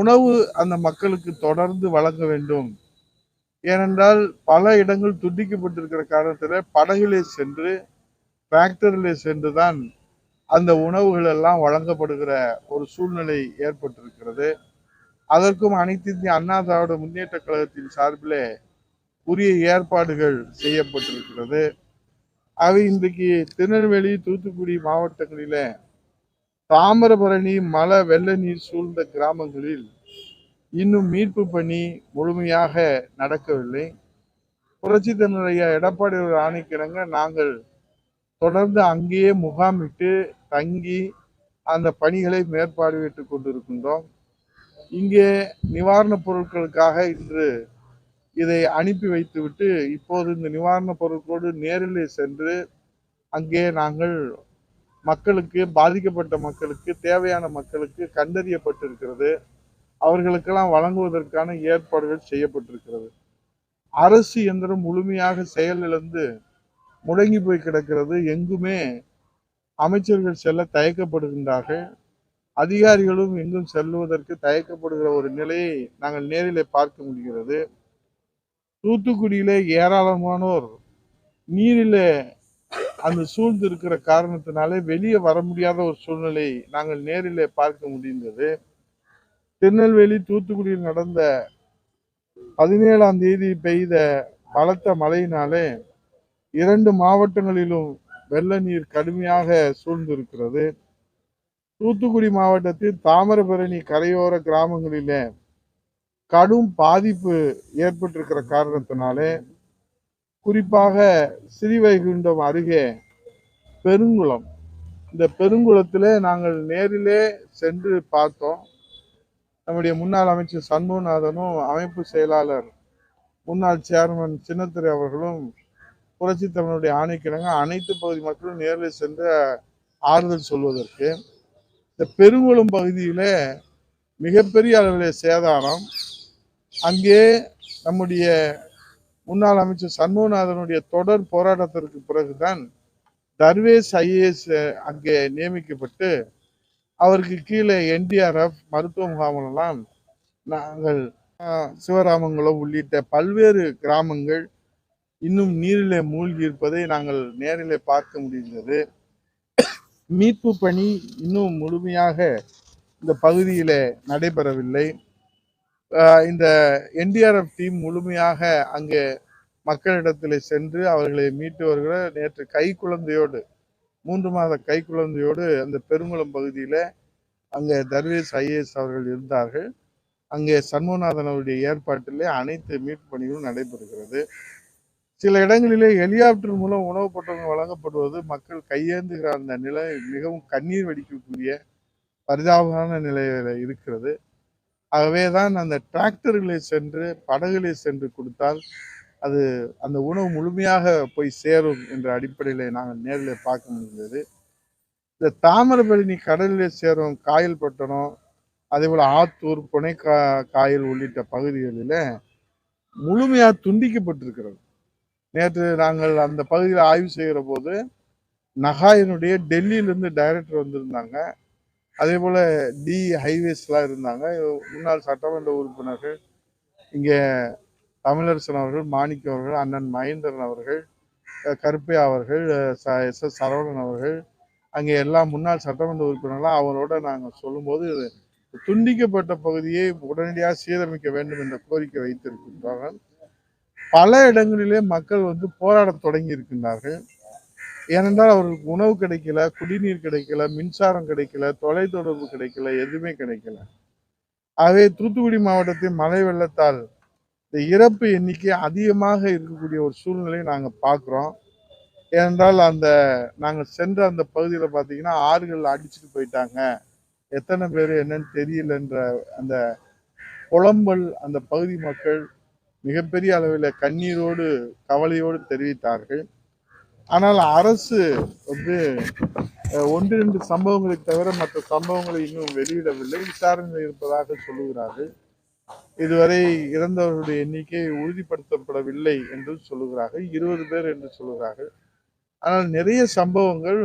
உணவு அந்த மக்களுக்கு தொடர்ந்து வழங்க வேண்டும். ஏனென்றால் பல இடங்கள் துண்டிக்கப்பட்டிருக்கிற காரணத்தில் படகிலே சென்று ஃபேக்டரியிலே சென்று தான் அந்த உணவுகள் எல்லாம் வழங்கப்படுகிற ஒரு சூழ்நிலை ஏற்பட்டிருக்கிறது. அதற்கும் அனைத்து இந்திய அண்ணா திராவிட முன்னேற்ற கழகத்தின் சார்பிலே உரிய ஏற்பாடுகள் செய்யப்பட்டிருக்கிறது. அவை இன்றைக்கு திருநெல்வேலி தூத்துக்குடி மாவட்டங்களிலே தாமிரபரணி மழை வெள்ள நீர் சூழ்ந்த கிராமங்களில் இன்னும் மீட்பு பணி முழுமையாக நடக்கவில்லை. புரட்சி தமிழைய எடப்பாடி அவர்கள் ஆணைக்கிணங்க நாங்கள் தொடர்ந்து அங்கேயே முகாமிட்டு தங்கி அந்த பணிகளை மேற்பார்வையிட்டு கொண்டிருக்கின்றோம். இங்கே நிவாரணப் பொருட்களுக்காக இன்று இதை அனுப்பி வைத்துவிட்டு இப்போது இந்த நிவாரணப் பொருட்களோடு நேரிலே சென்று அங்கே நாங்கள் மக்களுக்கு பாதிக்கப்பட்ட மக்களுக்கு தேவையான மக்களுக்கு கண்டறியப்பட்டிருக்கிறது. அவர்களுக்கெல்லாம் வழங்குவதற்கான ஏற்பாடுகள் செய்யப்பட்டிருக்கிறது. அரசு இயந்திரம் முழுமையாக செயலிழந்து முடங்கி போய் கிடக்கிறது. எங்குமே அமைச்சர்கள் செல்ல தயக்கப்படுகின்றார்கள். அதிகாரிகளும் எங்கும் செல்லுவதற்கு தயக்கப்படுகிற ஒரு நிலையை நாங்கள் நேரிலே பார்க்க முடிகிறது. தூத்துக்குடியிலே ஏராளமானோர் நீரிலே அந்த சூழ்ந்து இருக்கிற காரணத்தினாலே வெளியே வர முடியாத ஒரு சூழ்நிலை நாங்கள் நேரில் பார்க்க முடிந்தது. திருநெல்வேலி தூத்துக்குடியில் நடந்த பதினேழாம் தேதி பெய்த பலத்த மழையினாலே இரண்டு மாவட்டங்களிலும் வெள்ள நீர் கடுமையாக சூழ்ந்திருக்கிறது. தூத்துக்குடி மாவட்டத்தில் தாமிரபரணி கரையோர கிராமங்களிலே கடும் பாதிப்பு ஏற்பட்டிருக்கிற காரணத்தினாலே குறிப்பாக ஸ்ரீவைகுண்டம் அருகே பெருங்குளம். இந்த பெருங்குளத்தில் நாங்கள் நேரிலே சென்று பார்த்தோம். நம்முடைய முன்னாள் அமைச்சர் சண்முகநாதனும் அமைப்பு செயலாளர் முன்னாள் சேர்மன் சின்னத்துறை அவர்களும் புரட்சி தமிழனுடைய ஆணைக்கிழங்க அனைத்து பகுதி மக்களும் நேரில் சென்று ஆறுதல் சொல்வதற்கு இந்த பெருங்குளம் பகுதியில் மிகப்பெரிய அளவில் சேதாரம். அங்கே நம்முடைய முன்னாள் அமைச்சர் சண்முகநாதனுடைய தொடர் போராட்டத்திற்கு பிறகுதான் தர்வேஸ் ஐஏஎஸ் அங்கே நியமிக்கப்பட்டு அவருக்கு கீழே என்டிஆர்எஃப் மருத்துவ முகாமெல்லாம் நாங்கள் ஆஹ், சிவராமங்குளம் உள்ளிட்ட பல்வேறு கிராமங்கள் இன்னும் நீரிலே மூழ்கி இருப்பதை நாங்கள் நேரிலே பார்க்க முடிந்தது. மீட்பு பணி இன்னும் முழுமையாக இந்த பகுதியில் நடைபெறவில்லை. இந்த என்டிஆர்எஃப் டீம் முழுமையாக அங்கே மக்களிடத்தில் சென்று அவர்களை மீட்டு வருகிற நேற்று கை குழந்தையோடு மூன்று மாத கை குழந்தையோடு அந்த பெருங்குளம் பகுதியில் அங்கே தர்வேஸ் ஐஏஎஸ் அவர்கள் இருந்தார்கள். அங்கே சண்முகநாதன் அவருடைய ஏற்பாட்டிலே அனைத்து மீட்பு பணிகளும் நடைபெறுகிறது. சில இடங்களிலே ஹெலிகாப்டர் மூலம் உணவுப் பொருட்கள் வழங்கப்படுவது மக்கள் கையேந்துகிற அந்த நிலை மிகவும் கண்ணீர் வடிக்கக்கூடிய பரிதாபமான நிலையில் இருக்கிறது. ஆகவே தான் அந்த டிராக்டர்களை சென்று படகுகளை சென்று கொடுத்தால் அது அந்த உணவு முழுமையாக போய் சேரும் என்ற அடிப்படையில் நாங்கள் நேரில் பார்க்க முடிந்தது. இந்த தாமிரபரணி கடலில் சேரும் காயல் பட்டணம் அதே போல் ஆத்தூர் புனை கா காயல் உள்ளிட்ட பகுதிகளில் முழுமையாக துண்டிக்கப்பட்டிருக்கிறது. நேற்று நாங்கள் அந்த பகுதியில் ஆய்வு செய்கிற போது நகாயினுடைய டெல்லியிலேருந்து டைரக்டர் வந்திருந்தாங்க. அதே போல் டி ஹைவேஸ்லாம் இருந்தாங்க. முன்னாள் சட்டமன்ற உறுப்பினர்கள் இங்கே தமிழரசன் அவர்கள் மாணிக்கம் அவர்கள் அண்ணன் மகேந்திரன் அவர்கள் கருப்பையா அவர்கள் ச- எஸ் எஸ் சரவணன் அவர்கள் அங்கே எல்லா முன்னாள் சட்டமன்ற உறுப்பினர்களாக அவரோட நாங்கள் சொல்லும்போது துண்டிக்கப்பட்ட பகுதியை உடனடியாக சீரமைக்க வேண்டும் என்ற கோரிக்கை வைத்திருக்கின்றார்கள். பல இடங்களிலே மக்கள் வந்து போராடத் தொடங்கி இருக்கின்றார்கள். ஏனென்றால் அவர்களுக்கு உணவு கிடைக்கல குடிநீர் கிடைக்கல மின்சாரம் கிடைக்கல தொலைத்தொடர்பு கிடைக்கல எதுவுமே கிடைக்கல. ஆகவே தூத்துக்குடி மாவட்டத்தில் மழை வெள்ளத்தால் இந்த இறப்பு எண்ணிக்கை அதிகமாக இருக்கக்கூடிய ஒரு சூழ்நிலையை நாங்கள் பார்க்குறோம். ஏனென்றால் அந்த நாங்கள் சென்ற அந்த பகுதியில் பார்த்தீங்கன்னா ஆறுகள் அடிச்சுட்டு போயிட்டாங்க. எத்தனை பேர் என்னன்னு தெரியலன்ற அந்த புலம்பல் அந்த பகுதி மக்கள் மிகப்பெரிய அளவில் கண்ணீரோடு கவலையோடு தெரிவித்தார்கள். ஆனால் அரசு வந்து ஒன்று ரெண்டு சம்பவங்களை தவிர மற்ற சம்பவங்களை இன்னும் வெளியிடவில்லை. விசாரணையில் இருப்பதாக சொல்லுகிறார்கள். இதுவரை இறந்தவர்களுடைய எண்ணிக்கை உறுதிப்படுத்தப்படவில்லை என்று சொல்லுகிறார்கள். இருபது பேர் என்று சொல்லுகிறார்கள். ஆனால் நிறைய சம்பவங்கள்